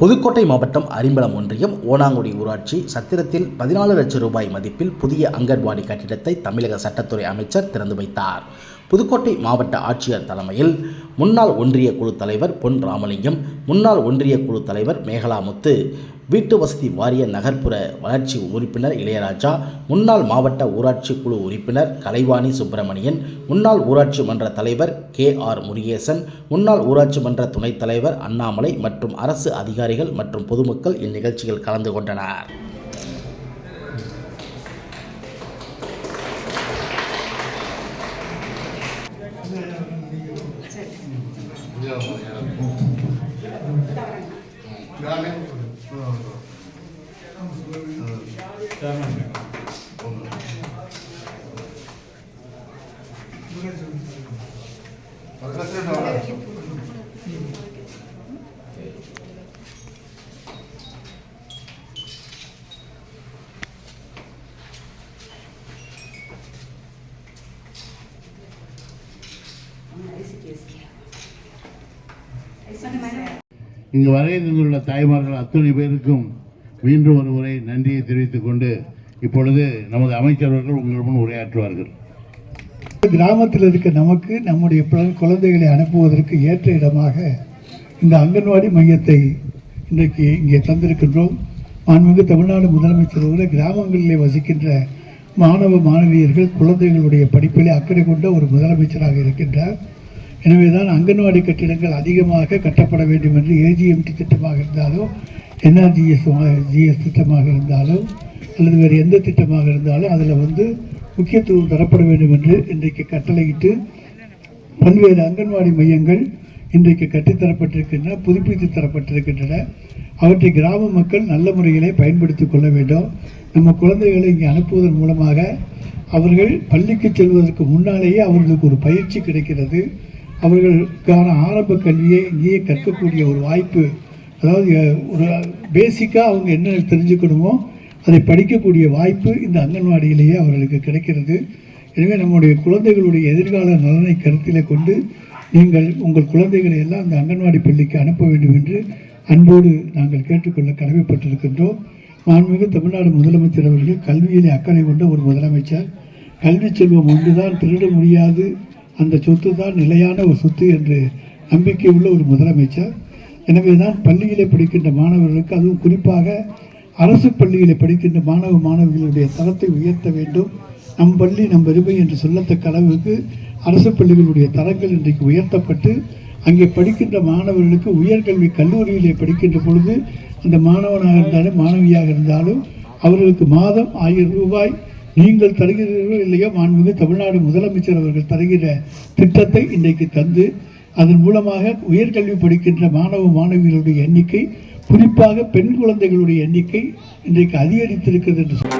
புதுக்கோட்டை மாவட்டம் அரிம்பலம் ஒன்றியம் ஓனாங்குடி ஊராட்சி சத்திரத்தில் பதினாலு லட்சம் ரூபாய் மதிப்பில் புதிய அங்கன்வாடி கட்டிடத்தை தமிழக சட்டத்துறை அமைச்சர் திறந்து வைத்தார். புதுக்கோட்டை மாவட்ட ஆட்சியர் தலைமையில் முன்னாள் ஒன்றிய குழு தலைவர் பொன் ராமலிங்கம் முன்னாள் ஒன்றிய குழு தலைவர் மேகலாமுத்து வீட்டு வசதி வாரிய நகர்ப்புற வளர்ச்சி உறுப்பினர் இளையராஜா முன்னாள் மாவட்ட ஊராட்சி குழு உறுப்பினர் கலைவாணி சுப்பிரமணியன் முன்னாள் ஊராட்சி மன்ற தலைவர் கே ஆர் முருகேசன் முன்னாள் ஊராட்சி மன்ற துணைத் தலைவர் அண்ணாமலை மற்றும் அரசு அதிகாரிகள் மற்றும் பொதுமக்கள் இந்நிகழ்ச்சியில் கலந்து கொண்டனர். இங்கு வரைய நின்றுள்ள தாய்மார்கள் அத்தனை பேருக்கும் மீண்டும் ஒரு முறை நன்றியை தெரிவித்துக் கொண்டு இப்பொழுது நமது அமைச்சர்கள் உங்கள் முன் உரையாற்றுவார்கள். கிராமத்தில் இருக்க நமக்கு நம்முடைய குழந்தைகளை அனுப்புவதற்கு ஏற்ற இடமாக இந்த அங்கன்வாடி மையத்தை இன்றைக்கு இங்கே தந்திருக்கின்றோம். மாண்புமிகு தமிழ்நாடு முதலமைச்சர் கிராமங்களிலே வசிக்கின்ற மாணவ மாணவியர்கள் குழந்தைகளுடைய படிப்பிலே அக்கறை கொண்ட ஒரு முதலமைச்சராக இருக்கின்றார். எனவே தான் அங்கன்வாடி கட்டிடங்கள் அதிகமாக கட்டப்பட வேண்டும் என்று ஏஜிஎம்டி திட்டமாக இருந்தாலும் என்ஆர்ஜிஎஸ் ஜிஎஸ் திட்டமாக இருந்தாலும் அல்லது வேறு எந்த திட்டமாக இருந்தாலும் அதில் வந்து முக்கியத்துவம் தரப்பட வேண்டும் என்று இன்றைக்கு கட்டளையிட்டு பல்வேறு அங்கன்வாடி மையங்கள் இன்றைக்கு கட்டித்தரப்பட்டிருக்கின்றன புதுப்பித்து தரப்பட்டிருக்கின்றன. அவற்றை கிராம மக்கள் நல்ல முறையிலே பயன்படுத்தி கொள்ள வேண்டும். நம்ம குழந்தைகளை இங்கே அனுப்புவதன் மூலமாக அவர்கள் பள்ளிக்கு செல்வதற்கு முன்னாலேயே அவர்களுக்கு ஒரு பயிற்சி கிடைக்கிறது. அவர்களுக்கான ஆரம்ப கல்வியை இங்கேயே கற்கக்கூடிய ஒரு வாய்ப்பு அதாவது ஒரு பேசிக்காக அவங்க என்ன தெரிஞ்சுக்கணுமோ அதை படிக்கக்கூடிய வாய்ப்பு இந்த அங்கன்வாடியிலேயே அவர்களுக்கு கிடைக்கிறது. எனவே நம்முடைய குழந்தைகளுடைய எதிர்கால நலனை கருத்திலே கொண்டு நீங்கள் உங்கள் குழந்தைகளை எல்லாம் அந்த அங்கன்வாடி பள்ளிக்கு அனுப்ப வேண்டும் என்று அன்போடு நாங்கள் கேட்டுக்கொள்ள கடமைப்பட்டிருக்கின்றோம். மாண்புமிகு தமிழ்நாடு முதலமைச்சர் அவர்கள் கல்வியிலே அக்கறை கொண்ட ஒரு முதலமைச்சர். கல்வி செல்வம் ஒன்றுதான் திருட முடியாது. அந்த சொத்து தான் நிலையான ஒரு சொத்து என்று நம்பிக்கை உள்ள ஒரு முதலமைச்சர். எனவே தான் பள்ளியிலே படிக்கின்ற மாணவர்களுக்கு அதுவும் குறிப்பாக அரசு பள்ளியிலே படிக்கின்ற மாணவ மாணவிகளுடைய தரத்தை உயர்த்த வேண்டும். நம் பள்ளி நம் பெருமை என்று சொல்லத்தக்க அளவுக்கு அரசு பள்ளிகளுடைய தரங்கள் இன்றைக்கு உயர்த்தப்பட்டு அங்கே படிக்கின்ற மாணவர்களுக்கு உயர்கல்வி கல்லூரியிலே படிக்கின்ற பொழுது அந்த மாணவனாக இருந்தாலும் மாணவியாக இருந்தாலும் அவர்களுக்கு மாதம் ஆயிரம் ரூபாய் நீங்கள் தருகிறீர்களோ இல்லையோ மாண்புமிகு தமிழ்நாடு முதலமைச்சர் அவர்கள் தருகிற திட்டத்தை இன்றைக்கு தந்து அதன் மூலமாக உயர்கல்வி படிக்கின்ற மாணவ மாணவிகளுடைய எண்ணிக்கை குறிப்பாக பெண் குழந்தைகளுடைய எண்ணிக்கை இன்றைக்கு அதிகரித்திருக்கிறது என்று